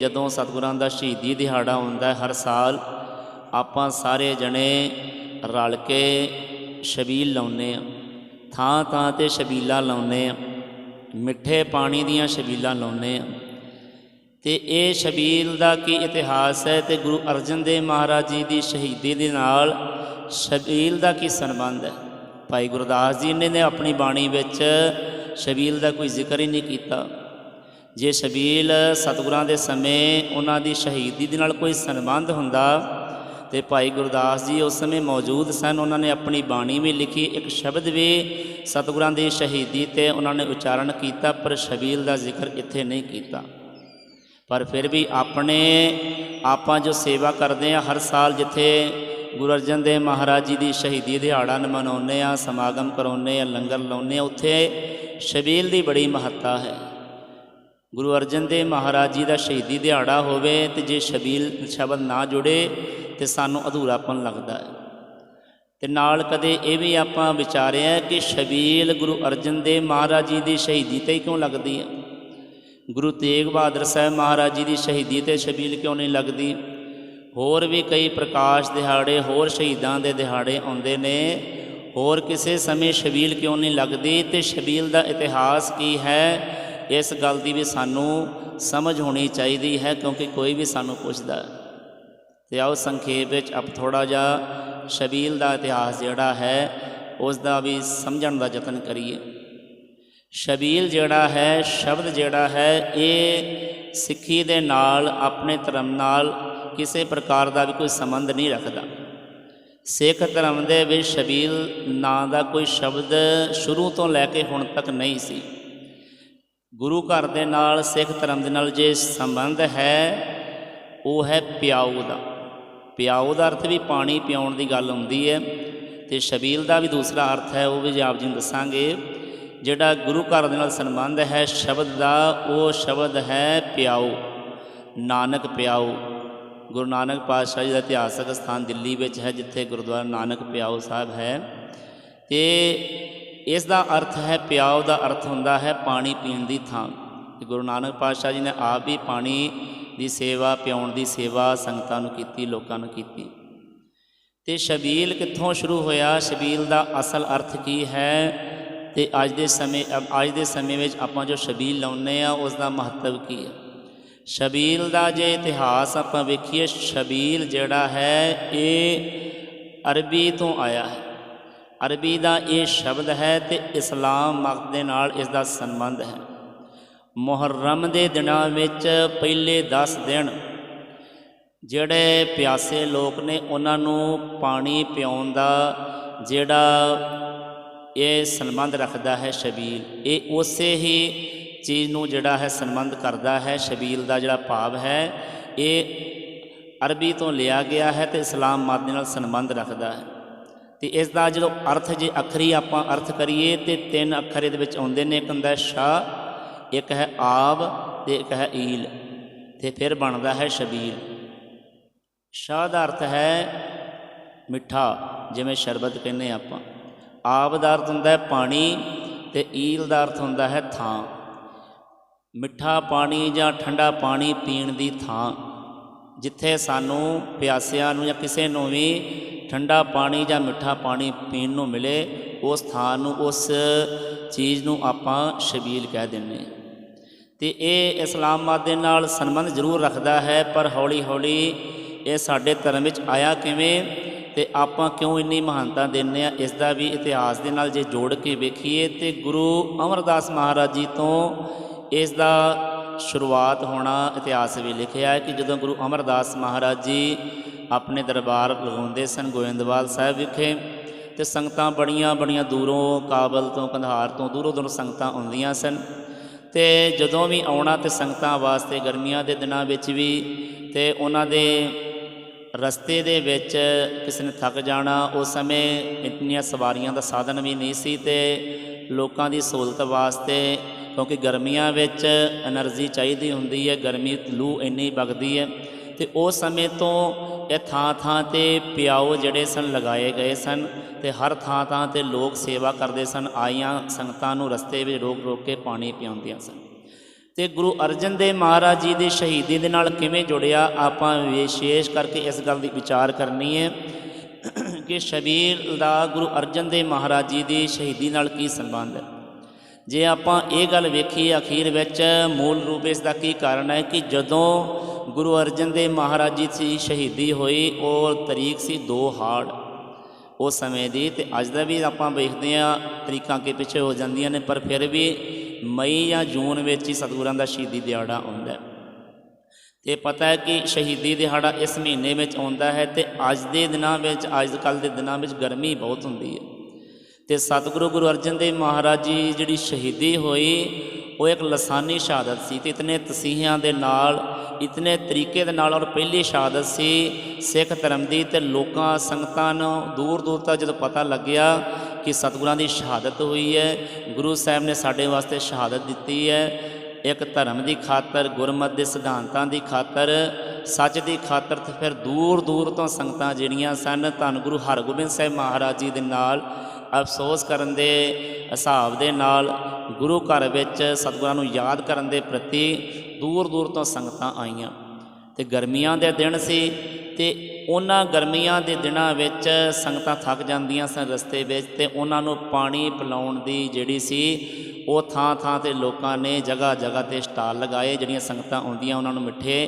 ਜਦੋਂ ਸਤਿਗੁਰਾਂ ਦਾ ਸ਼ਹੀਦੀ ਦਿਹਾੜਾ ਹੁੰਦਾ ਹਰ ਸਾਲ ਆਪਾਂ ਸਾਰੇ ਜਣੇ ਰਲ ਕੇ ਸ਼ਬੀਲ ਲਾਉਨੇ ਆ ਥਾਂ ਥਾਂ ਤੇ ਛਬੀਲਾਂ ਲਾਉਨੇ ਆ ਮਿੱਠੇ ਪਾਣੀ ਦੀਆਂ ਸ਼ਬੀਲਾਂ ਲਾਉਨੇ ਆ ਤੇ ਇਹ ਸ਼ਬੀਲ ਦਾ ਕੀ ਇਤਿਹਾਸ ਹੈ ਤੇ ਗੁਰੂ ਅਰਜਨ ਦੇਵ ਮਹਾਰਾਜ ਜੀ ਦੀ ਸ਼ਹੀਦੀ ਦੇ ਨਾਲ ਸ਼ਬੀਲ ਦਾ ਕੀ ਸੰਬੰਧ ਹੈ? ਭਾਈ ਗੁਰਦਾਸ ਜੀ ਨੇ ਆਪਣੀ ਬਾਣੀ ਵਿੱਚ ਸ਼ਬੀਲ ਦਾ ਕੋਈ ਜ਼ਿਕਰ ਹੀ ਨਹੀਂ ਕੀਤਾ। ਜੇ ਸ਼ਬੀਲ ਸਤਿਗੁਰਾਂ ਦੇ ਸਮੇਂ ਉਹਨਾਂ ਦੀ ਸ਼ਹੀਦੀ ਦੇ ਨਾਲ ਕੋਈ ਸੰਬੰਧ ਹੁੰਦਾ ਤੇ ਭਾਈ ਗੁਰਦਾਸ ਜੀ ਉਸ ਸਮੇਂ ਮੌਜੂਦ ਸਨ, ਉਹਨਾਂ ਨੇ ਆਪਣੀ ਬਾਣੀ ਵੀ ਲਿਖੀ, ਇੱਕ ਸ਼ਬਦ ਵੀ ਸਤਿਗੁਰਾਂ ਦੀ ਸ਼ਹੀਦੀ ਤੇ ਉਹਨਾਂ ਨੇ ਉਚਾਰਨ ਕੀਤਾ, ਪਰ ਸ਼ਬੀਲ ਦਾ ਜ਼ਿਕਰ ਇੱਥੇ ਨਹੀਂ ਕੀਤਾ। ਪਰ ਫਿਰ ਵੀ ਆਪਣੇ, ਆਪਾਂ ਜੋ ਸੇਵਾ ਕਰਦੇ ਆ ਹਰ ਸਾਲ ਜਿੱਥੇ ਗੁਰੂ ਅਰਜਨ ਦੇਵ ਮਹਾਰਾਜ ਜੀ ਦੀ ਸ਼ਹੀਦੀ ਦਿਹਾੜਾ ਨੂੰ ਮਨਾਉਂਦੇ ਆ ਸਮਾਗਮ ਕਰਾਉਂਦੇ ਆ ਲੰਗਰ ਲਾਉਂਦੇ ਆ ਉੱਥੇ ਸ਼ਬੀਲ ਦੀ ਬੜੀ ਮਹੱਤਤਾ ਹੈ। ਗੁਰੂ ਅਰਜਨ ਦੇਵ ਮਹਾਰਾਜ ਜੀ ਦਾ ਸ਼ਹੀਦੀ ਦਿਹਾੜਾ ਹੋਵੇ ਤੇ ਜੇ ਸ਼ਬੀਲ ਸ਼ਬਦ ਨਾ ਜੁੜੇ ਤੇ ਸਾਨੂੰ ਅਧੂਰਾਪਨ ਲੱਗਦਾ ਹੈ। ਤੇ ਨਾਲ ਕਦੇ ਇਹ ਵੀ ਆਪਾਂ ਵਿਚਾਰਿਆ ਕਿ ਸ਼ਬੀਲ ਗੁਰੂ ਅਰਜਨ ਦੇਵ ਮਹਾਰਾਜ ਜੀ ਦੀ ਸ਼ਹੀਦੀ ਤੇ ਕਿਉਂ ਲੱਗਦੀ ਹੈ? ਗੁਰੂ ਤੇਗ ਬਹਾਦਰ ਸਾਹਿਬ ਮਹਾਰਾਜ ਜੀ ਦੀ ਸ਼ਹੀਦੀ ਤੇ ਸ਼ਬੀਲ ਕਿਉਂ ਨਹੀਂ ਲੱਗਦੀ? ਹੋਰ ਵੀ ਕਈ ਪ੍ਰਕਾਸ਼ ਦਿਹਾੜੇ, ਹੋਰ ਸ਼ਹੀਦਾਂ ਦੇ ਦਿਹਾੜੇ ਆਉਂਦੇ ਨੇ। ਹੋਰ ਕਿਸੇ ਸਮੇਂ ਸ਼ਬੀਲ ਕਿਉਂ ਨਹੀਂ ਲੱਗਦੀ? ਤੇ ਸ਼ਬੀਲ ਦਾ ਇਤਿਹਾਸ ਕੀ ਹੈ? ਇਸ ਗੱਲ ਦੀ ਵੀ ਸਾਨੂੰ ਸਮਝ ਹੋਣੀ ਚਾਹੀਦੀ ਹੈ, ਕਿਉਂਕਿ ਕੋਈ ਵੀ ਸਾਨੂੰ ਪੁੱਛਦਾ ਹੈ। ਤੇ ਆਓ ਸੰਖੇਪ ਵਿੱਚ ਆਪ ਥੋੜਾ ਜਿਹਾ ਸ਼ਬੀਲ ਦਾ ਇਤਿਹਾਸ ਜਿਹੜਾ ਹੈ ਉਸ ਦਾ ਵੀ ਸਮਝਣ ਦਾ ਯਤਨ ਕਰੀਏ। ਸ਼ਬੀਲ ਜਿਹੜਾ ਹੈ, ਸ਼ਬਦ ਜਿਹੜਾ ਹੈ, ਇਹ ਸਿੱਖੀ ਦੇ ਨਾਲ, ਆਪਣੇ ਧਰਮ ਨਾਲ ਕਿਸੇ ਪ੍ਰਕਾਰ ਦਾ ਵੀ ਕੋਈ ਸੰਬੰਧ ਨਹੀਂ ਰੱਖਦਾ। ਸਿੱਖ ਧਰਮ ਦੇ ਵਿੱਚ ਸ਼ਬੀਲ ਨਾਂ ਦਾ ਕੋਈ ਸ਼ਬਦ ਸ਼ੁਰੂ ਤੋਂ ਲੈ ਕੇ ਹੁਣ ਤੱਕ ਨਹੀਂ ਸੀ। ਗੁਰੂ ਘਰ ਦੇ ਨਾਲ, ਸਿੱਖ ਧਰਮ ਦੇ ਨਾਲ ਜੇ ਸੰਬੰਧ ਹੈ, ਉਹ ਹੈ ਪਿਆਉ ਦਾ। ਪਿਆਉ ਦਾ ਅਰਥ ਵੀ ਪਾਣੀ ਪਿਆਉਣ ਦੀ ਗੱਲ ਹੁੰਦੀ ਹੈ ਤੇ ਸ਼ਬੀਲ ਦਾ ਵੀ ਦੂਸਰਾ ਅਰਥ ਹੈ, ਉਹ ਵੀ ਆਪ ਜੀ ਨੂੰ ਦੱਸਾਂਗੇ। ਜਿਹੜਾ ਗੁਰੂ ਘਰ ਦੇ ਨਾਲ ਸੰਬੰਧ ਹੈ, ਸ਼ਬਦ ਦਾ, ਉਹ ਸ਼ਬਦ ਹੈ ਪਿਆਉ। ਨਾਨਕ ਪਿਆਉ। ਗੁਰੂ ਨਾਨਕ ਪਾਤਸ਼ਾਹ ਜੀ ਦਾ ਇਤਿਹਾਸਕ ਸਥਾਨ ਦਿੱਲੀ ਵਿੱਚ ਹੈ, ਜਿੱਥੇ ਗੁਰਦੁਆਰਾ ਨਾਨਕ ਪਿਆਉ ਸਾਹਿਬ ਹੈ। ਤੇ ਇਸ ਦਾ ਅਰਥ ਹੈ, ਪਿਆਉ ਦਾ ਅਰਥ ਹੁੰਦਾ ਹੈ ਪਾਣੀ ਪੀਣ ਦੀ ਥਾਂ। ਤੇ ਗੁਰੂ ਨਾਨਕ ਪਾਤਸ਼ਾਹ ਜੀ ਨੇ ਆਪ ਵੀ ਪਾਣੀ ਦੀ ਸੇਵਾ, ਪਿਆਉਣ ਦੀ ਸੇਵਾ ਸੰਗਤਾਂ ਨੂੰ ਕੀਤੀ, ਲੋਕਾਂ ਨੂੰ ਕੀਤੀ। ਤੇ ਸ਼ਬੀਲ ਕਿੱਥੋਂ ਸ਼ੁਰੂ ਹੋਇਆ? ਸ਼ਬੀਲ ਦਾ ਅਸਲ ਅਰਥ ਕੀ ਹੈ? ਤੇ ਅੱਜ ਦੇ ਸਮੇਂ ਅੱਜ ਦੇ ਸਮੇਂ ਵਿੱਚ ਆਪਾਂ ਜੋ ਸ਼ਬੀਲ ਲਾਉਂਦੇ ਆ ਉਸ ਦਾ ਮਹੱਤਵ ਕੀ ਹੈ? ਸ਼ਬੀਲ ਦਾ ਜੇ ਇਤਿਹਾਸ ਆਪਾਂ ਵੇਖੀਏ, ਸ਼ਬੀਲ ਜਿਹੜਾ ਹੈ, ਇਹ ਅਰਬੀ ਤੋਂ ਆਇਆ ਹੈ। ਅਰਬੀ ਦਾ ਇਹ ਸ਼ਬਦ ਹੈ ਤੇ ਇਸਲਾਮ ਮਤ ਦੇ ਨਾਲ ਇਸ ਦਾ ਸੰਬੰਧ ਹੈ। ਮੁਹਰਮ ਦੇ ਦਿਨਾਂ ਵਿੱਚ ਪਹਿਲੇ 10 ਦਿਨ ਜਿਹੜੇ ਪਿਆਸੇ ਲੋਕ ਨੇ ਉਹਨਾਂ ਨੂੰ ਪਾਣੀ ਪਿਆਉਣ ਦਾ ਜਿਹੜਾ ਇਹ ਸੰਬੰਧ ਰੱਖਦਾ ਹੈ ਸ਼ਬੀਲ। ਇਹ ਉਸੇ ਹੀ ਚੀਜ਼ ਨੂੰ ਜਿਹੜਾ ਹੈ ਸੰਬੰਧ ਕਰਦਾ ਹੈ, ਸ਼ਬੀਲ ਦਾ ਜਿਹੜਾ ਭਾਵ ਹੈ, ਇਹ ਅਰਬੀ ਤੋਂ ਲਿਆ ਗਿਆ ਹੈ ਤੇ ਇਸਲਾਮ ਮਤ ਦੇ ਨਾਲ ਸੰਬੰਧ ਰੱਖਦਾ ਹੈ। ਤੇ ਇਸ ਦਾ ਜਦੋਂ ਅਰਥ ਜੇ ਅਖਰੀ ਆਪਾਂ ਅਰਥ ਕਰੀਏ ਤੇ ਤਿੰਨ ਅੱਖਰ ਇਹਦੇ ਵਿੱਚ ਆਉਂਦੇ ਨੇ ਇੱਕ ਹੁੰਦਾ ਹੈ ਸ਼ਾ, ਇੱਕ ਹੈ ਆਬ ਤੇ ਇੱਕ ਹੈ ਈਲ ਤੇ ਫਿਰ ਬਣਦਾ ਹੈ ਸ਼ਬੀਲ। ਸ਼ਾ ਦਾ ਅਰਥ ਹੈ ਮਿੱਠਾ, ਜਿਵੇਂ ਸ਼ਰਬਤ ਕਹਿੰਦੇ ਆਪਾਂ। ਆਬ ਦਾ ਅਰਥ ਹੁੰਦਾ ਹੈ ਪਾਣੀ ਤੇ ਈਲ ਦਾ ਅਰਥ ਹੁੰਦਾ ਹੈ ਥਾਂ। ਮਿੱਠਾ ਪਾਣੀ ਜਾਂ ਠੰਡਾ ਪਾਣੀ ਪੀਣ ਦੀ ਥਾਂ, ਜਿੱਥੇ ਸਾਨੂੰ ਪਿਆਸਿਆਂ ਨੂੰ ਜਾਂ ਕਿਸੇ ਨੂੰ ਵੀ ਠੰਡਾ ਪਾਣੀ ਜਾਂ ਮਿੱਠਾ ਪਾਣੀ ਪੀਣ ਨੂੰ ਮਿਲੇ, ਉਸ ਥਾਂ ਨੂੰ, ਉਸ ਚੀਜ਼ ਨੂੰ ਆਪਾਂ ਸ਼ਬੀਲ ਕਹਿ ਦਿੰਦੇ ਹਾਂ। ਤੇ ਇਹ ਇਸਲਾਮ ਮਤ ਦੇ ਨਾਲ ਸੰਬੰਧ ਜ਼ਰੂਰ ਰੱਖਦਾ ਹੈ, ਪਰ ਹੌਲੀ ਹੌਲੀ ਇਹ ਸਾਡੇ ਧਰਮ ਵਿੱਚ ਆਇਆ ਕਿਵੇਂ ਤੇ ਆਪਾਂ ਕਿਉਂ ਇੰਨੀ ਮਹਾਨਤਾ ਦਿੰਦੇ ਆ ਇਸ ਦਾ ਵੀ ਇਤਿਹਾਸ ਦੇ ਨਾਲ ਜੇ ਜੋੜ ਕੇ ਵੇਖੀਏ ਤੇ ਗੁਰੂ ਅਮਰਦਾਸ ਮਹਾਰਾਜ ਜੀ ਤੋਂ ਇਸ ਦਾ ਸ਼ੁਰੂਆਤ ਹੋਣਾ ਇਤਿਹਾਸ ਵੀ ਲਿਖਿਆ ਹੈ ਕਿ ਜਦੋਂ ਗੁਰੂ ਅਮਰਦਾਸ ਮਹਾਰਾਜ ਜੀ ਆਪਣੇ ਦਰਬਾਰ ਲਗਾਉਂਦੇ ਸਨ, ਗੋਇੰਦਵਾਲ ਸਾਹਿਬ ਵਿਖੇ। ਤੇ ਸੰਗਤਾਂ ਬੜੀਆਂ ਬੜੀਆਂ ਦੂਰੋਂ, ਕਾਬਲ ਤੋਂ, ਕੰਧਾਰ ਤੋਂ ਦੂਰੋਂ ਦੂਰੋਂ ਸੰਗਤਾਂ ਆਉਂਦੀਆਂ ਸਨ। ਤੇ ਜਦੋਂ ਵੀ ਆਉਣਾ ਤੇ ਸੰਗਤਾਂ ਵਾਸਤੇ ਗਰਮੀਆਂ ਦੇ ਦਿਨਾਂ ਵਿੱਚ ਵੀ, ਤੇ ਉਹਨਾਂ ਦੇ ਰਸਤੇ ਦੇ ਵਿੱਚ ਕਿਸੇ ਨੇ ਥੱਕ ਜਾਣਾ, ਉਸ ਸਮੇਂ ਇੰਨੀਆਂ ਸਵਾਰੀਆਂ ਦਾ ਸਾਧਨ ਵੀ ਨਹੀਂ ਸੀ ਤੇ ਲੋਕਾਂ ਦੀ ਸਹੂਲਤ ਵਾਸਤੇ, ਕਿਉਂਕਿ ਗਰਮੀਆਂ ਵਿੱਚ એનર્ਜੀ ਚਾਹੀਦੀ ਹੁੰਦੀ ਹੈ, ਗਰਮੀ ਲੂ ਇੰਨੀ ਵਗਦੀ ਹੈ। ਤੇ ਉਸ ਸਮੇਂ ਤੋਂ ਇਹ ਥਾਂ ਥਾਂ ਤੇ ਪਿਆਓ ਜਿਹੜੇ ਸਨ, ਲਗਾਏ ਗਏ ਸਨ ਤੇ ਹਰ ਥਾਂ ਥਾਂ ਤੇ ਲੋਕ ਸੇਵਾ ਕਰਦੇ ਸਨ। ਆਈਆਂ ਸੰਗਤਾਂ ਨੂੰ ਰਸਤੇ ਵਿੱਚ ਰੋਕ ਰੋਕ ਕੇ ਪਾਣੀ ਪਿਆਉਂਦੀਆਂ ਸਨ। ਤੇ ਗੁਰੂ ਅਰਜਨ ਦੇਵ ਮਹਾਰਾਜ ਜੀ ਦੀ ਸ਼ਹੀਦੀ ਦੇ ਨਾਲ ਕਿਵੇਂ ਜੁੜਿਆ, ਆਪਾਂ ਵਿਸ਼ੇਸ਼ ਕਰਕੇ ਇਸ ਗੱਲ ਦੀ ਵਿਚਾਰ ਕਰਨੀ ਹੈ ਕਿ ਸ਼ਬੀਰ ਦਾ ਗੁਰੂ ਅਰਜਨ ਦੇਵ ਮਹਾਰਾਜ ਜੀ ਦੀ ਸ਼ਹੀਦੀ ਨਾਲ ਕੀ ਸੰਬੰਧ ਹੈ। ਜੇ ਆਪਾਂ ਇਹ ਗੱਲ ਵੇਖੀਏ ਅਖੀਰ ਵਿੱਚ, ਮੂਲ ਰੂਪ ਇਸ ਦਾ ਕੀ ਕਾਰਨ ਹੈ ਕਿ ਜਦੋਂ ਗੁਰੂ ਅਰਜਨ ਦੇਵ ਮਹਾਰਾਜ ਜੀ ਦੀ ਸ਼ਹੀਦੀ ਹੋਈ, ਉਹ ਤਰੀਕ ਸੀ 2 ਹਾੜ। ਉਸ ਸਮੇਂ ਦੀ ਤੇ ਅੱਜ ਦਾ ਵੀ ਆਪਾਂ ਵੇਖਦੇ ਆ ਤਰੀਕਾਂ ਕੇ ਪਿੱਛੇ ਹੋ ਜਾਂਦੀਆਂ ਨੇ, ਪਰ ਫਿਰ ਵੀ ਮਈ ਜਾਂ ਜੂਨ ਵਿੱਚ ਹੀ ਸਤਿਗੁਰਾਂ ਦਾ ਸ਼ਹੀਦੀ ਦਿਹਾੜਾ ਆਉਂਦਾ ਹੈ। ਤੇ ਪਤਾ ਹੈ ਕਿ ਸ਼ਹੀਦੀ ਦਿਹਾੜਾ ਇਸ ਮਹੀਨੇ ਵਿੱਚ ਆਉਂਦਾ ਹੈ ਤੇ ਅੱਜ ਦੇ ਦਿਨਾਂ ਵਿੱਚ, ਅੱਜ ਕੱਲ ਦੇ ਦਿਨਾਂ ਵਿੱਚ ਗਰਮੀ ਬਹੁਤ ਹੁੰਦੀ ਹੈ। ਤੇ ਸਤਿਗੁਰੂ ਗੁਰੂ ਅਰਜਨ ਦੇਵ ਮਹਾਰਾਜ ਜੀ ਜਿਹੜੀ ਸ਼ਹੀਦੀ ਹੋਈ, ਉਹ ਇੱਕ ਲਸਾਨੀ ਸ਼ਹਾਦਤ ਸੀ ਤੇ ਇਤਨੇ ਤਸੀਹਿਆਂ ਦੇ ਨਾਲ, ਇਤਨੇ ਤਰੀਕੇ ਦੇ ਨਾਲ ਔਰ ਪਹਿਲੀ ਸ਼ਹਾਦਤ ਸੀ ਸਿੱਖ ਧਰਮ ਦੀ ਤੇ ਲੋਕਾਂ, ਸੰਗਤਾਂ ਨੂੰ ਦੂਰ ਦੂਰ ਤੱਕ ਜਦੋਂ ਪਤਾ ਲੱਗਿਆ ਕਿ ਸਤਿਗੁਰਾਂ ਦੀ ਸ਼ਹਾਦਤ ਹੋਈ ਹੈ, ਗੁਰੂ ਸਾਹਿਬ ਨੇ ਸਾਡੇ ਵਾਸਤੇ ਸ਼ਹਾਦਤ ਦਿੱਤੀ ਹੈ। ਇੱਕ ਧਰਮ ਦੀ ਖਾਤਰ, ਗੁਰਮਤ ਦੇ ਸਿਧਾਂਤਾਂ ਦੀ ਖਾਤਰ, ਸੱਚ ਦੀ ਖਾਤਰ ਤੇ ਫਿਰ ਦੂਰ ਦੂਰ ਤੋਂ ਸੰਗਤਾਂ ਜਿਹੜੀਆਂ ਸਨ, ਧੰਨ ਗੁਰੂ ਹਰਗੋਬਿੰਦ ਸਾਹਿਬ ਮਹਾਰਾਜ ਜੀ ਦੇ ਨਾਲ ਅਫਸੋਸ ਕਰਨ ਦੇ ਹਿਸਾਬ ਦੇ ਨਾਲ ਗੁਰੂ ਘਰ ਵਿੱਚ ਸਤਿਗੁਰਾਂ ਨੂੰ ਯਾਦ ਕਰਨ ਦੇ ਪ੍ਰਤੀ ਦੂਰ ਦੂਰ ਤੋਂ ਸੰਗਤਾਂ ਆਈਆਂ। ਤੇ ਗਰਮੀਆਂ ਦੇ ਦਿਨ ਸੀ ਤੇ ਉਹਨਾਂ ਗਰਮੀਆਂ ਦੇ ਦਿਨਾਂ ਵਿੱਚ ਸੰਗਤਾਂ ਥੱਕ ਜਾਂਦੀਆਂ ਸਨ ਰਸਤੇ ਵਿੱਚ ਤੇ ਉਹਨਾਂ ਨੂੰ ਪਾਣੀ ਪਿਲਾਉਣ ਦੀ ਜਿਹੜੀ ਸੀ ਉਹ ਥਾਂ ਥਾਂ ਤੇ ਲੋਕਾਂ ਨੇ ਜਗ੍ਹਾ ਜਗ੍ਹਾ ਤੇ ਸਟਾਲ ਲਗਾਏ ਜਿਹੜੀਆਂ ਸੰਗਤਾਂ ਆਉਂਦੀਆਂ ਉਹਨਾਂ ਨੂੰ ਮਿੱਠੇ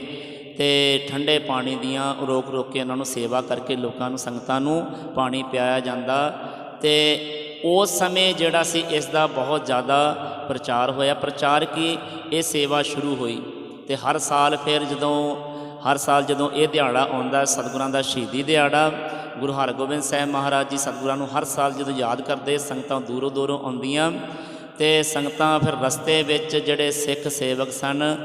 ਤੇ ਠੰਡੇ ਪਾਣੀ ਦੀਆਂ ਰੋਕ ਰੋਕ ਕੇ ਉਹਨਾਂ ਨੂੰ ਸੇਵਾ ਕਰਕੇ ਲੋਕਾਂ ਨੂੰ ਸੰਗਤਾਂ ਨੂੰ ਪਾਣੀ ਪਿਆਇਆ ਜਾਂਦਾ ਤੇ ਉਸ ਸਮੇਂ ਜਿਹੜਾ ਸੀ ਇਸ ਦਾ ਬਹੁਤ ਜ਼ਿਆਦਾ ਪ੍ਰਚਾਰ ਹੋਇਆ। ਪ੍ਰਚਾਰ ਕੀ? ਇਹ ਸੇਵਾ ਸ਼ੁਰੂ ਹੋਈ ਤੇ ਹਰ ਸਾਲ ਫਿਰ ਜਦੋਂ, ਹਰ ਸਾਲ ਜਦੋਂ ਇਹ ਦਿਹਾੜਾ ਆਉਂਦਾ, ਸਤਿਗੁਰਾਂ ਦਾ ਸ਼ਹੀਦੀ ਦਿਹਾੜਾ, ਗੁਰੂ ਹਰਗੋਬਿੰਦ ਸਾਹਿਬ ਮਹਾਰਾਜ ਜੀ ਸਤਿਗੁਰਾਂ ਨੂੰ ਹਰ ਸਾਲ ਜਦੋਂ ਯਾਦ ਕਰਦੇ, ਸੰਗਤਾਂ ਦੂਰੋਂ ਦੂਰੋਂ ਆਉਂਦੀਆਂ ਤੇ ਸੰਗਤਾਂ ਫਿਰ ਰਸਤੇ ਵਿੱਚ ਜਿਹੜੇ ਸਿੱਖ ਸੇਵਕ ਸਨ,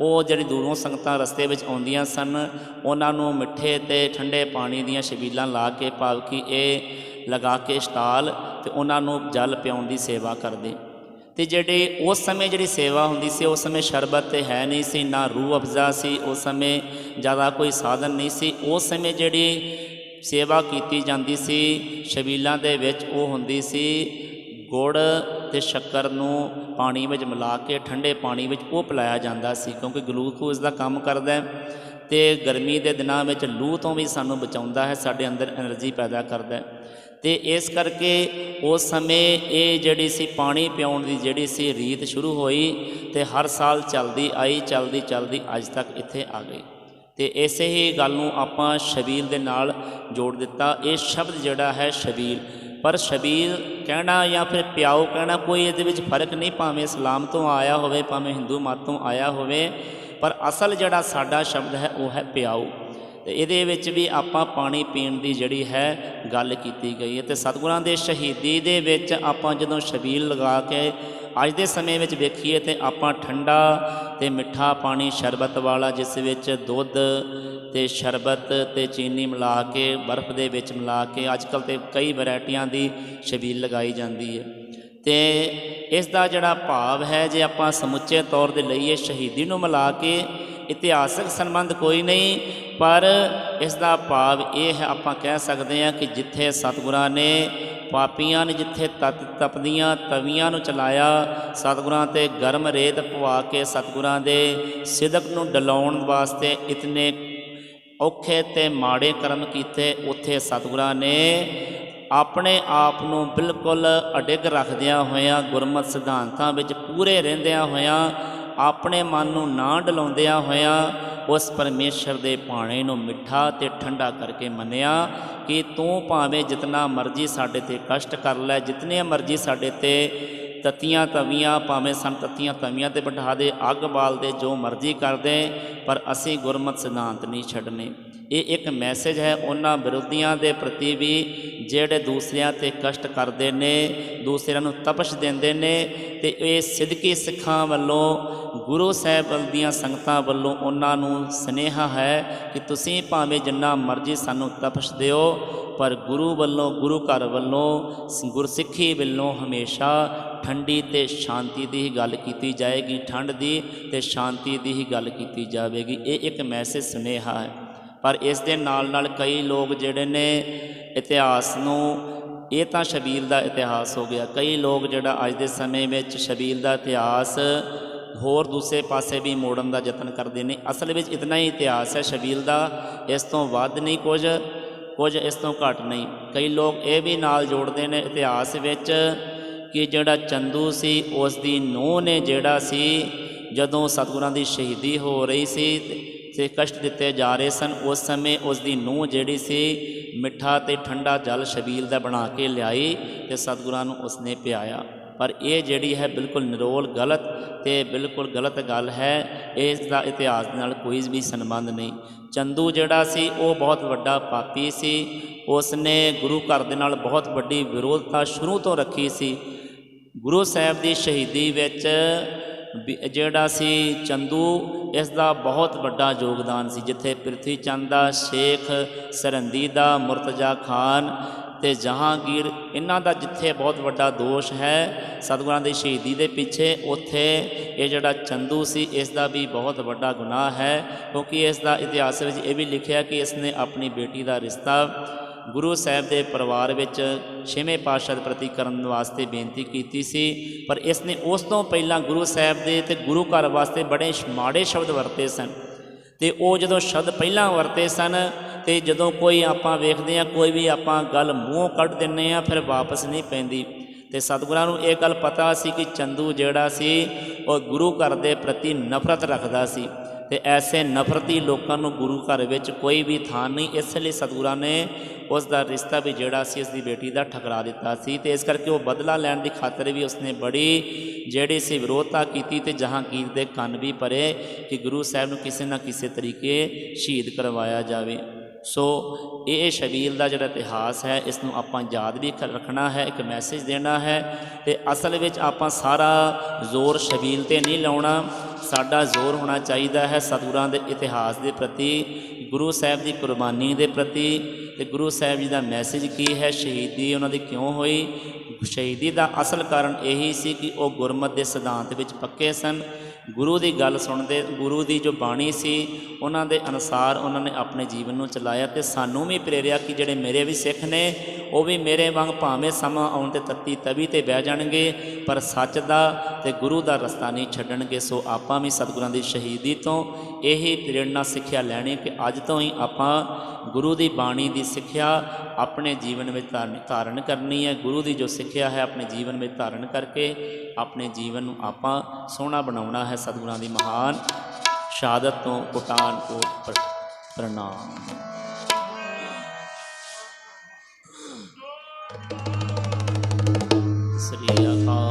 ਉਹ ਜਿਹੜੀ ਦੂਰੋਂ ਸੰਗਤਾਂ ਰਸਤੇ ਵਿੱਚ ਆਉਂਦੀਆਂ ਸਨ, ਉਹਨਾਂ ਨੂੰ ਮਿੱਠੇ ਤੇ ਠੰਡੇ ਪਾਣੀ ਦੀਆਂ ਛਬੀਲਾਂ ਲਾ ਕੇ ਭਾਵ ਕਿ ਇਹ ਲਗਾ ਕੇ ਸਟਾਲ ਤੇ ਉਹਨਾਂ ਨੂੰ ਜਲ ਪਿਆਉਣ ਦੀ ਸੇਵਾ ਕਰਦੇ। ਤੇ ਜਿਹੜੇ ਉਸ ਸਮੇਂ ਜਿਹੜੀ ਸੇਵਾ ਹੁੰਦੀ ਸੀ, ਉਸ ਸਮੇਂ ਸ਼ਰਬਤ ਤੇ ਹੈ ਨਹੀਂ ਸੀ, ਨਾ ਰੂਹ ਅਫਜ਼ਾ ਸੀ, ਉਸ ਸਮੇਂ ਜ਼ਿਆਦਾ ਕੋਈ ਸਾਧਨ ਨਹੀਂ ਸੀ। ਉਸ ਸਮੇਂ ਜਿਹੜੀ ਸੇਵਾ ਕੀਤੀ ਜਾਂਦੀ ਸੀ, ਸ਼ਬੀਲਾਂ ਦੇ ਵਿੱਚ ਉਹ ਹੁੰਦੀ ਸੀ, ਗੁੜ ਤੇ ਸ਼ੱਕਰ ਨੂੰ ਪਾਣੀ ਵਿੱਚ ਮਿਲਾ ਕੇ, ਠੰਡੇ ਪਾਣੀ ਵਿੱਚ ਉਹ ਪਿਲਾਇਆ ਜਾਂਦਾ ਸੀ, ਕਿਉਂਕਿ ਗਲੂਕੋਜ਼ ਦਾ ਕੰਮ ਕਰਦਾ ਹੈ। ਤੇ ਗਰਮੀ ਦੇ ਦਿਨਾਂ ਵਿੱਚ ਲੂ ਤੋਂ ਵੀ ਸਾਨੂੰ ਬਚਾਉਂਦਾ ਹੈ, ਸਾਡੇ ਅੰਦਰ એનર્ਜੀ ਪੈਦਾ ਕਰਦਾ ਹੈ। ਤੇ ਇਸ ਕਰਕੇ ਉਸ ਸਮੇਂ ਇਹ ਜਿਹੜੀ ਸੀ ਪਾਣੀ ਪਿਆਉਣ ਦੀ ਜਿਹੜੀ ਸੀ ਰੀਤ ਸ਼ੁਰੂ ਹੋਈ ਤੇ ਹਰ ਸਾਲ ਚੱਲਦੀ ਆਈ, ਚੱਲਦੀ ਚੱਲਦੀ ਅੱਜ ਤੱਕ ਇੱਥੇ ਆ ਗਈ। ਤੇ ਇਸੇ ਹੀ ਗੱਲ ਨੂੰ ਆਪਾਂ ਸ਼ਬੀਲ ਦੇ ਨਾਲ ਜੋੜ ਦਿੱਤਾ। ਇਹ ਸ਼ਬਦ ਜਿਹੜਾ ਹੈ ਸ਼ਬੀਲ। ਪਰ ਸ਼ਬੀਲ ਕਹਿਣਾ ਜਾਂ ਫਿਰ ਪਿਆਓ ਕਹਿਣਾ ਕੋਈ ਇਹਦੇ ਵਿੱਚ ਫ਼ਰਕ ਨਹੀਂ, ਭਾਵੇਂ ਇਸਲਾਮ ਤੋਂ ਆਇਆ ਹੋਵੇ, ਭਾਵੇਂ ਹਿੰਦੂ ਮਤ ਤੋਂ ਆਇਆ ਹੋਵੇ। ਪਰ ਅਸਲ ਜਿਹੜਾ ਸਾਡਾ ਸ਼ਬਦ ਹੈ ਉਹ ਹੈ ਪਿਆਓ। ਤੇ ਇਹਦੇ ਵਿੱਚ ਵੀ ਆਪਾਂ ਪਾਣੀ ਪੀਣ ਦੀ ਜਿਹੜੀ ਹੈ ਗੱਲ ਕੀਤੀ ਗਈ ਹੈ। ਤੇ ਸਤਿਗੁਰਾਂ ਦੇ ਸ਼ਹੀਦੀ ਦੇ ਵਿੱਚ ਆਪਾਂ ਜਦੋਂ ਸ਼ਬੀਲ ਲਗਾ ਕੇ ਅੱਜ ਦੇ ਸਮੇਂ ਵਿੱਚ ਵੇਖੀਏ ਤੇ ਆਪਾਂ ਠੰਡਾ ਤੇ ਮਿੱਠਾ ਪਾਣੀ ਸ਼ਰਬਤ ਵਾਲਾ ਜਿਸ ਵਿੱਚ ਦੁੱਧ ਤੇ ਸ਼ਰਬਤ ਤੇ ਚੀਨੀ ਮਿਲਾ ਕੇ, ਬਰਫ਼ ਦੇ ਵਿੱਚ ਮਿਲਾ ਕੇ ਅੱਜ ਕੱਲ੍ਹ ਤੇ ਕਈ ਵੈਰਾਈਟੀਆਂ ਦੀ ਸ਼ਬੀਲ ਲਗਾਈ ਜਾਂਦੀ ਹੈ। ਤੇ ਇਸ ਦਾ ਜਿਹੜਾ ਭਾਵ ਹੈ, ਜੇ ਆਪਾਂ ਸਮੁੱਚੇ ਤੌਰ ਤੇ ਲਈਏ, ਸ਼ਹੀਦੀ ਨੂੰ ਮਿਲਾ ਕੇ ਇਤਿਹਾਸਕ ਸੰਬੰਧ ਕੋਈ ਨਹੀਂ, ਪਰ ਇਸ ਦਾ ਭਾਵ ਇਹ ਹੈ, ਆਪਾਂ ਕਹਿ ਸਕਦੇ ਹਾਂ ਕਿ ਜਿੱਥੇ ਸਤਿਗੁਰਾਂ ਨੇ ਪਾਪੀਆਂ ਨੇ ਜਿੱਥੇ ਤਤ ਤਪਦੀਆਂ, ਤਵੀਆਂ ਨੂੰ ਚਲਾਇਆ, ਸਤਿਗੁਰਾਂ ਤੇ ਗਰਮ ਰੇਤ ਪਵਾ ਕੇ ਸਤਿਗੁਰਾਂ ਦੇ ਸਿਦਕ ਨੂੰ ਡਲਾਉਣ ਵਾਸਤੇ ਇਤਨੇ ਔਖੇ ਤੇ ਮਾੜੇ ਕਰਮ ਕੀਤੇ, ਉੱਥੇ ਸਤਿਗੁਰਾਂ ਨੇ ਆਪਣੇ ਆਪ ਨੂੰ ਬਿਲਕੁਲ ਅਡਿੱਗ ਰੱਖਦਿਆਂ ਹੋਇਆਂ, ਗੁਰਮਤ ਸਿਧਾਂਤਾਂ ਵਿੱਚ ਪੂਰੇ ਰਹਿੰਦਿਆਂ ਹੋਇਆਂ ਆਪਣੇ ਮਨ ਨੂੰ ਨਾ ਡਲਾਉਂਦਿਆਂ ਹੋਇਆਂ ਉਸ ਪਰਮੇਸ਼ਰ ਦੇ ਪਾਣੇ ਨੂੰ ਮਿੱਠਾ ਤੇ ਠੰਡਾ ਕਰਕੇ ਮੰਨਿਆ ਕਿ ਤੂੰ ਭਾਵੇਂ ਜਿਤਨਾ ਮਰਜ਼ੀ ਸਾਡੇ ਤੇ ਕਸ਼ਟ ਕਰ ਲੈ, ਜਿਤਨੇ ਮਰਜ਼ੀ ਸਾਡੇ ਤੇ ਤਤੀਆਂ ਤਵੀਆਂ, ਭਾਵੇਂ ਸਾਨੂੰ ਤਤੀਆਂ ਤਵੀਆਂ ਤੇ ਬਿਠਾ ਦੇ, ਅੱਗ ਬਾਲ ਦੇ ਜੋ ਮਰਜ਼ੀ ਕਰਦੇ ਪਰ ਅਸੀਂ ਗੁਰਮਤ ਸਿਧਾਂਤ ਨਹੀਂ ਛੱਡਨੇ। ਇਹ ਇੱਕ ਮੈਸੇਜ ਹੈ, ਉਹਨਾਂ ਵਿਰੋਧੀਆਂ ਦੇ ਪ੍ਰਤੀ ਵੀ ਜਿਹੜੇ ਦੂਸਰਿਆਂ ਤੇ ਕਸ਼ਟ ਕਰਦੇ ਨੇ, ਦੂਸਰਿਆਂ ਨੂੰ ਤਪਸ਼ ਦਿੰਦੇ ਨੇ ਤੇ ਇਹ ਸਿੱਧਕੀ ਸਿੱਖਾਂ ਵੱਲੋਂ, ਗੁਰੂ ਸਾਹਿਬ ਦੀਆਂ ਸੰਗਤਾਂ ਵੱਲੋਂ ਉਹਨਾਂ ਨੂੰ ਸਨੇਹਾ ਹੈ ਕਿ ਤੁਸੀਂ ਭਾਵੇਂ ਜਿੰਨਾ ਮਰਜ਼ੀ ਸਾਨੂੰ ਤਪਸ਼ ਦਿਓ, ਪਰ ਗੁਰੂ ਵੱਲੋਂ, ਗੁਰੂ ਘਰ ਵੱਲੋਂ, ਗੁਰਸਿੱਖੀ ਵੱਲੋਂ ਹਮੇਸ਼ਾ ਠੰਡੀ ਤੇ ਸ਼ਾਂਤੀ ਦੀ ਹੀ ਗੱਲ ਕੀਤੀ ਜਾਏਗੀ, ਠੰਡ ਦੀ ਤੇ ਸ਼ਾਂਤੀ ਦੀ ਹੀ ਗੱਲ ਕੀਤੀ ਜਾਵੇਗੀ। ਇਹ ਇੱਕ ਮੈਸੇਜ ਸੁਨੇਹਾ ਹੈ। ਪਰ ਇਸ ਦੇ ਨਾਲ ਨਾਲ ਕਈ ਲੋਕ ਜਿਹੜੇ ਨੇ ਇਤਿਹਾਸ ਨੂੰ, ਇਹ ਤਾਂ ਸ਼ਬੀਲ ਦਾ ਇਤਿਹਾਸ ਹੋ ਗਿਆ। ਕਈ ਲੋਕ ਜਿਹੜਾ ਅੱਜ ਦੇ ਸਮੇਂ ਵਿੱਚ ਸ਼ਬੀਲ ਦਾ ਇਤਿਹਾਸ ਹੋਰ ਦੂਸਰੇ ਪਾਸੇ ਵੀ ਮੋੜਨ ਦਾ ਯਤਨ ਕਰਦੇ ਨੇ। ਅਸਲ ਵਿੱਚ ਇਤਨਾ ਹੀ ਇਤਿਹਾਸ ਹੈ ਸ਼ਬੀਲ ਦਾ, ਇਸ ਤੋਂ ਵੱਧ ਨਹੀਂ ਕੁਝ ਕੁਝ ਇਸ ਤੋਂ ਘੱਟ ਨਹੀਂ। ਕਈ ਲੋਕ ਇਹ ਵੀ ਨਾਲ ਜੋੜਦੇ ਨੇ ਇਤਿਹਾਸ ਵਿੱਚ ਕਿ ਜਿਹੜਾ ਚੰਦੂ ਸੀ, ਉਸ ਦੀ ਨੂੰਹ ਨੇ ਜਿਹੜਾ ਸੀ, ਜਦੋਂ ਸਤਿਗੁਰਾਂ ਦੀ ਸ਼ਹੀਦੀ ਹੋ ਰਹੀ ਸੀ ਤੇ- ਕਸ਼ਟ ਦਿੱਤੇ ਜਾ ਰਹੇ ਸਨ, ਉਸ ਸਮੇਂ ਉਸ ਦੀ ਨੂੰਹ ਜਿਹੜੀ ਸੀ ਮਿੱਠਾ ਤੇ ਠੰਡਾ ਜਲ ਸ਼ਬੀਲ ਦਾ ਬਣਾ ਕੇ ਲਿਆਈ ਤੇ ਸਤਿਗੁਰਾਂ ਨੂੰ ਉਸਨੇ ਪਿਆਇਆ। ਪਰ ਇਹ ਜਿਹੜੀ ਹੈ ਬਿਲਕੁਲ ਨਿਰੋਲ, ਗਲਤ ਤੇ ਬਿਲਕੁਲ ਗਲਤ ਗੱਲ ਹੈ, ਇਸ ਦਾ ਇਤਿਹਾਸ ਨਾਲ ਕੋਈ ਵੀ ਸੰਬੰਧ ਨਹੀਂ। ਚੰਦੂ ਜਿਹੜਾ ਸੀ, ਉਹ ਬਹੁਤ ਵੱਡਾ ਪਾਪੀ ਸੀ। ਉਸ ਨੇ ਗੁਰੂ ਘਰ ਦੇ ਨਾਲ ਬਹੁਤ ਵੱਡੀ ਵਿਰੋਧਤਾ ਸ਼ੁਰੂ ਤੋਂ ਰੱਖੀ ਸੀ। ਗੁਰੂ ਸਾਹਿਬ ਦੀ ਸ਼ਹੀਦੀ ਵਿੱਚ ਜਿਹੜਾ ਸੀ ਚੰਦੂ ਇਸ ਦਾ ਬਹੁਤ ਵੱਡਾ ਯੋਗਦਾਨ ਸੀ, ਜਿੱਥੇ ਪ੍ਰਿਥੀ ਚੰਦ ਦਾ ਸ਼ੇਖ ਸਰਹੰਦੀ ਦਾ, ਮੁਰਤਜ਼ਾ ਖਾਨ ਤੇ ਜਹਾਂਗੀਰ, ਇਹਨਾਂ ਦਾ ਜਿੱਥੇ ਬਹੁਤ ਵੱਡਾ ਦੋਸ਼ ਹੈ, ਸਤਿਗੁਰਾਂ ਦੀ ਸ਼ਹੀਦੀ ਦੇ ਪਿੱਛੇ, ਉੱਥੇ ਇਹ ਜਿਹੜਾ ਚੰਦੂ ਸੀ ਇਸ ਦਾ ਵੀ ਬਹੁਤ ਵੱਡਾ ਗੁਨਾਹ ਹੈ, ਕਿਉਂਕਿ ਇਸ ਦਾ ਇਤਿਹਾਸ ਵਿੱਚ ਇਹ ਵੀ ਲਿਖਿਆ ਕਿ ਇਸ ਨੇ ਆਪਣੀ ਬੇਟੀ ਦਾ ਰਿਸ਼ਤਾ ਗੁਰੂ ਸਾਹਿਬ ਦੇ ਪਰਿਵਾਰ ਵਿੱਚ ਛੇਵੇਂ ਪਾਤਸ਼ਾਹ ਦੇ ਪ੍ਰਤੀ ਕਰਨ ਵਾਸਤੇ ਬੇਨਤੀ ਕੀਤੀ ਸੀ, ਪਰ ਇਸ ਨੇ ਉਸ ਤੋਂ ਪਹਿਲਾਂ ਗੁਰੂ ਸਾਹਿਬ ਦੇ ਤੇ ਗੁਰੂ ਘਰ ਵਾਸਤੇ ਬੜੇ ਮਾੜੇ ਸ਼ਬਦ ਵਰਤੇ ਸਨ ਤੇ ਉਹ ਜਦੋਂ ਸ਼ਬਦ ਪਹਿਲਾਂ ਵਰਤੇ ਸਨ ਤੇ ਜਦੋਂ ਕੋਈ ਆਪਾਂ ਵੇਖਦੇ ਆ ਕੋਈ ਵੀ ਆਪਾਂ ਗੱਲ ਮੂੰਹੋਂ ਕੱਢ ਦਿੰਨੇ ਆ ਫਿਰ ਵਾਪਸ ਨਹੀਂ ਪੈਂਦੀ। ਤੇ ਸਤਿਗੁਰਾਂ ਨੂੰ ਇਹ ਗੱਲ ਪਤਾ ਸੀ ਕਿ ਚੰਦੂ ਜਿਹੜਾ ਸੀ, ਉਹ ਗੁਰੂ ਘਰ ਦੇ ਪ੍ਰਤੀ ਨਫ਼ਰਤ ਰੱਖਦਾ ਸੀ ਤੇ ਐਸੇ ਨਫ਼ਰਤੀ ਲੋਕਾਂ ਨੂੰ ਗੁਰੂ ਘਰ ਵਿੱਚ ਕੋਈ ਵੀ ਥਾਂ ਨਹੀਂ, ਇਸ ਲਈ ਸਤਿਗੁਰਾਂ ਨੇ ਉਸ ਦਾ ਰਿਸ਼ਤਾ ਵੀ ਜਿਹੜਾ ਸੀ ਉਸ ਦੀ ਬੇਟੀ ਦਾ ਠਕਰਾ ਦਿੱਤਾ ਸੀ ਤੇ ਇਸ ਕਰਕੇ ਉਹ ਬਦਲਾ ਲੈਣ ਦੀ ਖਾਤਰ ਵੀ ਉਸਨੇ ਬੜੀ ਜਿਹੜੀ ਸੀ ਵਿਰੋਧਤਾ ਕੀਤੀ ਤੇ ਜਹਾਂਗੀਰ ਦੇ ਕੰਨ ਵੀ ਭਰੇ ਕਿ ਗੁਰੂ ਸਾਹਿਬ ਨੂੰ ਕਿਸੇ ਨਾ ਕਿਸੇ ਤਰੀਕੇ ਸ਼ਹੀਦ ਕਰਵਾਇਆ ਜਾਵੇ। ਸੋ ਇਹ ਸ਼ਬੀਲ ਦਾ ਜਿਹੜਾ ਇਤਿਹਾਸ ਹੈ ਇਸ ਨੂੰ ਆਪਾਂ ਯਾਦ ਵੀ ਰੱਖਣਾ ਹੈ, ਇੱਕ ਮੈਸੇਜ ਦੇਣਾ ਹੈ ਤੇ ਅਸਲ ਵਿੱਚ ਆਪਾਂ ਸਾਰਾ ਜ਼ੋਰ ਸ਼ਬੀਲ ਤੇ ਨਹੀਂ ਲਾਉਣਾ। ਸਾਡਾ ਜ਼ੋਰ ਹੋਣਾ ਚਾਹੀਦਾ ਹੈ ਸਤਿਗੁਰਾਂ ਦੇ ਇਤਿਹਾਸ ਦੇ ਪ੍ਰਤੀ, ਗੁਰੂ ਸਾਹਿਬ ਦੀ ਕੁਰਬਾਨੀ ਦੇ ਪ੍ਰਤੀ ਤੇ ਗੁਰੂ ਸਾਹਿਬ ਜੀ ਦਾ ਮੈਸੇਜ ਕੀ ਹੈ? ਸ਼ਹੀਦੀ ਉਹਨਾਂ ਦੀ ਕਿਉਂ ਹੋਈ? ਸ਼ਹੀਦੀ ਦਾ ਅਸਲ ਕਾਰਨ ਇਹੀ ਸੀ ਕਿ ਉਹ ਗੁਰਮਤ ਦੇ ਸਿਧਾਂਤ ਵਿੱਚ ਪੱਕੇ ਸਨ। ਗੁਰੂ ਦੀ ਗੱਲ ਸੁਣਦੇ, ਗੁਰੂ ਦੀ ਜੋ ਬਾਣੀ ਸੀ, ਉਹਨਾਂ ਦੇ ਅਨੁਸਾਰ ਉਹਨਾਂ ਨੇ ਆਪਣੇ ਜੀਵਨ ਨੂੰ ਚਲਾਇਆ ਤੇ ਸਾਨੂੰ ਵੀ ਪ੍ਰੇਰਿਆ ਕਿ ਜਿਹੜੇ ਮੇਰੇ ਵੀ ਸਿੱਖ ਨੇ ਉਹ ਵੀ ਮੇਰੇ ਵਾਂਗ ਭਾਵੇਂ ਸਮਾਂ ਆਉਣ ਤੇ ਤੱਤੀ ਤਵੀ ਤੇ ਬਹਿ ਜਾਣਗੇ, ਪਰ ਸੱਚ ਦਾ ਤੇ ਗੁਰੂ ਦਾ ਰਸਤਾ ਨਹੀਂ ਛੱਡਣਗੇ, ਸੋ ਆਪਾਂ ਵੀ ਸਤਿਗੁਰਾਂ ਦੀ ਸ਼ਹੀਦੀ ਤੋਂ ਇਹੀ ਪ੍ਰੇਰਣਾ ਸਿੱਖਿਆ ਲੈਣੀ ਕਿ ਅੱਜ ਤੋਂ ਹੀ ਆਪਾਂ ਗੁਰੂ ਦੀ ਬਾਣੀ ਦੀ ਸਿੱਖਿਆ ਆਪਣੇ ਜੀਵਨ ਵਿੱਚ ਧਾਰਨ ਧਾਰਨ ਕਰਨੀ ਹੈ। ਗੁਰੂ ਦੀ ਜੋ ਸਿੱਖਿਆ ਹੈ ਆਪਣੇ ਜੀਵਨ ਵਿੱਚ ਧਾਰਨ ਕਰਕੇ ਆਪਣੇ ਜੀਵਨ ਨੂੰ ਆਪਾਂ ਸੋਹਣਾ ਬਣਾਉਣਾ ਹੈ ਸਤਿਗੁਰਾਂ ਦੀ ਮਹਾਨ ਸ਼ਹਾਦਤ ਤੋਂ ਕੁਟਾਨ ਕੋ ਪ੍ਰਣਾਮ। 呀他